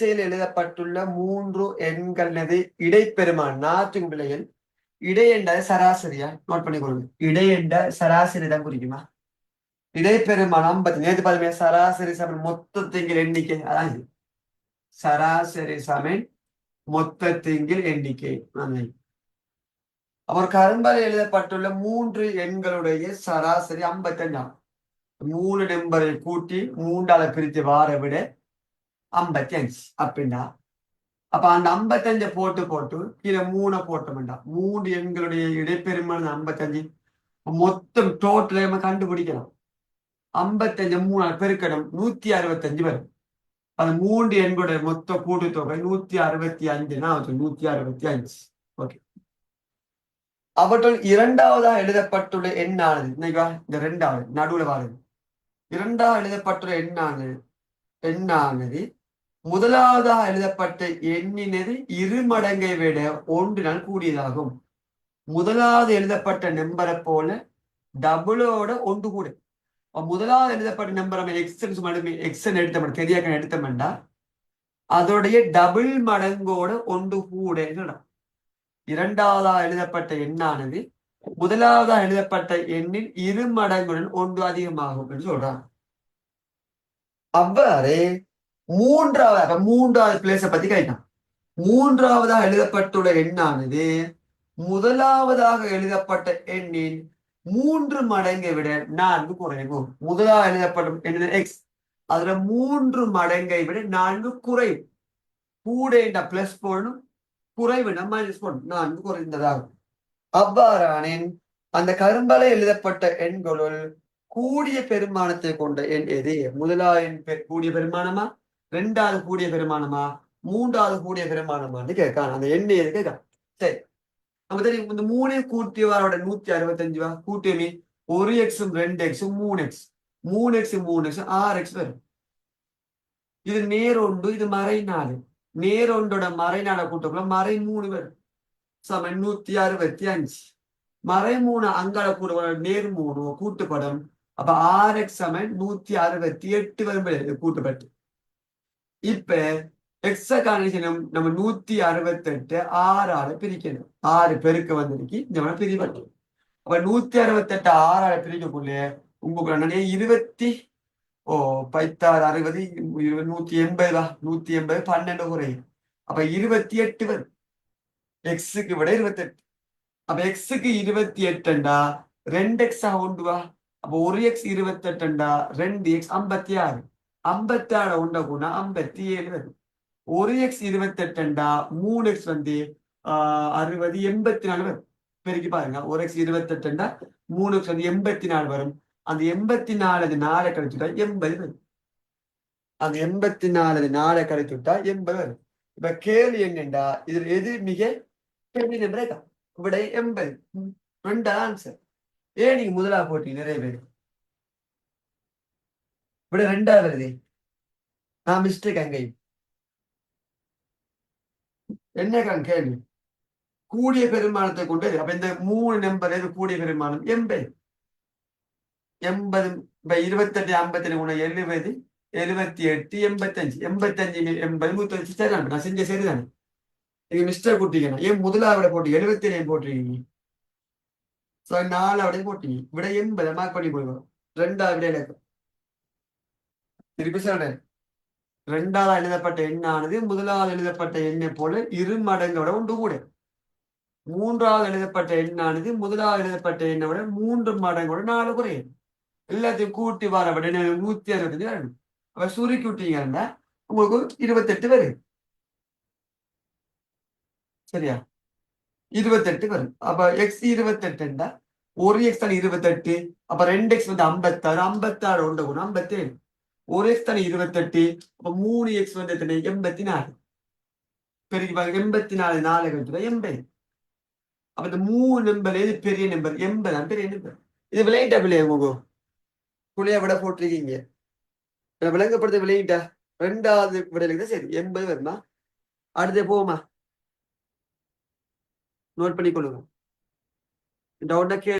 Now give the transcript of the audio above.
வரிசையில் எழுதப்பட்டுள்ள மூன்று எண்களது இடைப்பெருமான் நாற்று விலையில் இடை என்ற சராசரியா நோட் பண்ணிக்கொள்ளுங்க இடை என்ற சராசரி தான் குறிக்குமா? இடைப்பெருமான் ஐம்பத்தி நேற்று பாருங்க சராசரி சமன் மொத்தத்திங்கில் எண்ணிக்கை. அதான் இது. சராசரி சமன் மொத்தத்திங்கில் எண்ணிக்கை. நன்மை அவர் கரும்பலை எழுதப்பட்டுள்ள மூன்று எண்களுடைய சராசரி ஐம்பத்தஞ்சாம் மூணு நம்பரை கூட்டி மூன்றால பிரித்து வார விட ஐம்பத்தஞ்சு அப்படின்னா அப்ப அந்த ஐம்பத்தஞ்ச போட்டு போட்டு கீழே மூணை வேண்டாம் மூன்று எண்களுடைய இடைப்பெருமான ஐம்பத்தஞ்சு. மொத்தம் டோட்டல் நம்ம கண்டுபிடிக்கலாம் ஐம்பத்தஞ்சு மூணு பெருக்கணும். நூத்தி அறுபத்தஞ்சு வரும். அது மூன்று எண்களுடைய மொத்த கூட்டுத்தொகை நூத்தி அறுபத்தி அஞ்சுன்னா நூத்தி அறுபத்தி அஞ்சு. ஓகே அவற்றுள் இரண்டாவதா எழுதப்பட்டுள்ள எண்ணானது இன்னைக்கு இந்த ரெண்டாவது நடுவுல வாருது இரண்டாவது எழுதப்பட்டுள்ள எண்ணானது எண்ணானது முதலாவதாக எழுதப்பட்ட எண்ணினது இரு மடங்கை விட ஒன்றினால் கூடியதாகும். முதலாவது எழுதப்பட்ட நம்பரை போல டபுளோட ஒன்று கூட. முதலாவது எழுதப்பட்ட நம்பர் நம்ம எக்ஸ் மடங்கு எக்ஸ் எடுத்தோம் தெரியாக்க எடுத்தோம்டா அதோடைய டபுள் மடங்கோட ஒன்று கூட இரண்டாவதா எழுதப்பட்ட எண்ணானது முதலாவதா எழுதப்பட்ட எண்ணில் இரு மடங்குடன் ஒன்று அதிகமாகும் என்று சொல்றாங்க அவ்வாறு மூன்றாவதாக மூன்றாவது பிளேஸ பத்தி கேட்டான். மூன்றாவதாக எழுதப்பட்டுள்ள எண்ணானது முதலாவதாக எழுதப்பட்ட எண்ணின் மூன்று மடங்கை விட நான்கு குறைவு. முதலாக எழுதப்பட்ட எண்ணு எக்ஸ் அதுல மூன்று மடங்கை விட நான்கு குறைவு. கூட பிளஸ் போடணும் குறைவிட மைனஸ் போடணும் நான்கு குறைந்ததாகும். அவ்வாறானேன் அந்த கரும்பலை எழுதப்பட்ட எண்களுள் கூடிய பெருமானத்தை கொண்ட எண் எது? முதலாவது எண் கூடிய பெருமானமா? ரெண்டாவது கூடிய பெருமானமா? மூன்றாவது கூடிய பெருமானமான்னு கேட்கான் அந்த எண்ணெய் கேட்கான் சரி. நம்ம தெரியும் இந்த மூணே கூட்டியவாரோட நூத்தி அறுபத்தஞ்சு வா. கூட்டியமி ஒரு எக்ஸும் ரெண்டு எக்ஸும் மூணு எக்ஸ் மூணு எக்ஸ் மூணு எக்ஸ் ஆறு எக்ஸ் வரும். இது நேரொண்டு இது மறை நாலு நேரொண்டோட மறை நாளை கூட்டக்குள்ள மறை மூணு வரும். சமன் நூத்தி அறுபத்தி அஞ்சு. மறை மூணு அங்கால கூட நேர் மூணு கூட்டுப்படம். அப்ப ஆறு எக்ஸ் சமன் நூத்தி அறுபத்தி எட்டு வரும் கூட்டுப்பட்டு. இப்ப எக்ஸ நம்ம நூத்தி அறுபத்தெட்டு ஆறால பிரிக்கணும். ஆறு பெருக்க வந்திருக்கு. நம்ம பிரிவட்டும். அப்ப நூத்தி அறுபத்தெட்டு ஆறால பிரிக்கக்குள்ளே உங்களுக்கு நிறைய இருபத்தி ஓ பைத்தாறு அறுபது இருபது நூத்தி எண்பது வா நூத்தி எண்பது பன்னெண்டு குறையும். அப்ப இருபத்தி எட்டு வரும். எக்ஸுக்கு விட இருபத்தெட்டு. அப்ப எக்ஸுக்கு இருபத்தி எட்டுண்டா? ரெண்டு எக்ஸ் உண்டு வா அப்ப ஒரு எக்ஸ் இருபத்தெட்டுண்டா? ரெண்டு எக்ஸ் ஐம்பத்தி ஆறு. ஐம்பத்தி ஒன்றை உண்ட ஐம்பத்தி ஏழு வரும் ஒரு எக்ஸ் இருபத்தெட்டுண்டா மூணு எக்ஸ் வந்து ஆஹ் அறுபது எண்பத்தி நாலு வரும். பெருக்கி பாருங்க. ஒரு எக்ஸ் இருபத்தெட்டுண்டா மூணு எக்ஸ் வந்து எண்பத்தி நாலு வரும். அந்த எண்பத்தி நாலு அது நாளை கழிச்சுட்டா எண்பது வரும். அந்த எண்பத்தி நாலு நாளை நாளை கழிச்சுட்டா எண்பது வரும். இப்ப கேள்வி என்னண்டா? இதுல எது மிக பெரிய நம்பரே விடை எண்பது. ரெண்டா ஆன்சர் ஏன் நீங்க முதலா போட்டீங்க? நிறைய பேர். விட ரெண்டாவது வருது நான் மிஸ்டேக் அங்கே என்ன கேள்வி கூடிய பெருமானத்தை கொண்டு அப்ப இந்த மூணு நம்பர் எது கூடிய பெருமானம் எண்பது எண்பது இப்ப இருபத்தெட்டு ஐம்பத்தி மூணு எழுபது எழுபத்தி எட்டு எண்பத்தஞ்சு எண்பத்தஞ்சு எண்பது நூத்தி வச்சு சரிதான் நான் செஞ்ச சரிதானே நீங்க மிஸ்டர் போட்டீங்கன்னா ஏன் முதலாவிட போட்டு எழுபத்தி ஏழு போட்டிருக்கீங்க ஸோ நாலு அப்படியே போட்டீங்க விட எண்பது மார்க் பண்ணி போடுவோம் ரெண்டாவது விட இலக்கம் திருப்பி சொல்றேன். ரெண்டாவது எழுதப்பட்ட எண்ணானது முதலாவது எழுதப்பட்ட எண்ணை போல இரு மடங்கோட ஒன்று கூட. மூன்றாவது எழுதப்பட்ட எண்ணானது முதலாவது எழுதப்பட்ட எண்ணை விட மூன்று மடங்கோட நாலு குறையும் எல்லாத்தையும் கூட்டி வர விட நூத்தி அறுபத்தஞ்சு வரணும் அப்ப சுருக்கி விட்டீங்கன்னா உங்களுக்கு இருபத்தெட்டு வரும். சரியா? இருபத்தெட்டு வரும். அப்ப எக்ஸ் இருபத்தெட்டுண்டா ஒரு எக்ஸ் தான் இருபத்தெட்டு. அப்ப ரெண்டு எக்ஸ் வந்து ஐம்பத்தாறு. ஐம்பத்தாறு ஒன்று கூட ஐம்பத்தேழு. ஒரு எக்ஸ் தானே இருபத்தெட்டு அப்ப மூணு எக்ஸ் வந்து எத்தனை? எண்பத்தி நாலு பெருக்கி பாருங்க எண்பத்தி நாலு நாலு கழிச்சுட்டா எண்பது. அப்ப இந்த மூணு நம்பர் எது பெரிய நம்பர் எண்பது. தான் பெரிய நம்பர் இது விளையிட்டா பிள்ளையா உங்க புள்ளைய விட போட்டிருக்கீங்க. விளங்கப்படுத்த விளையிட்டா? ரெண்டாவது விடையில தான் சரி எண்பது வருமா? அடுத்து போமா நோட் பண்ணி கொள்ளுங்க டவுட்டா கே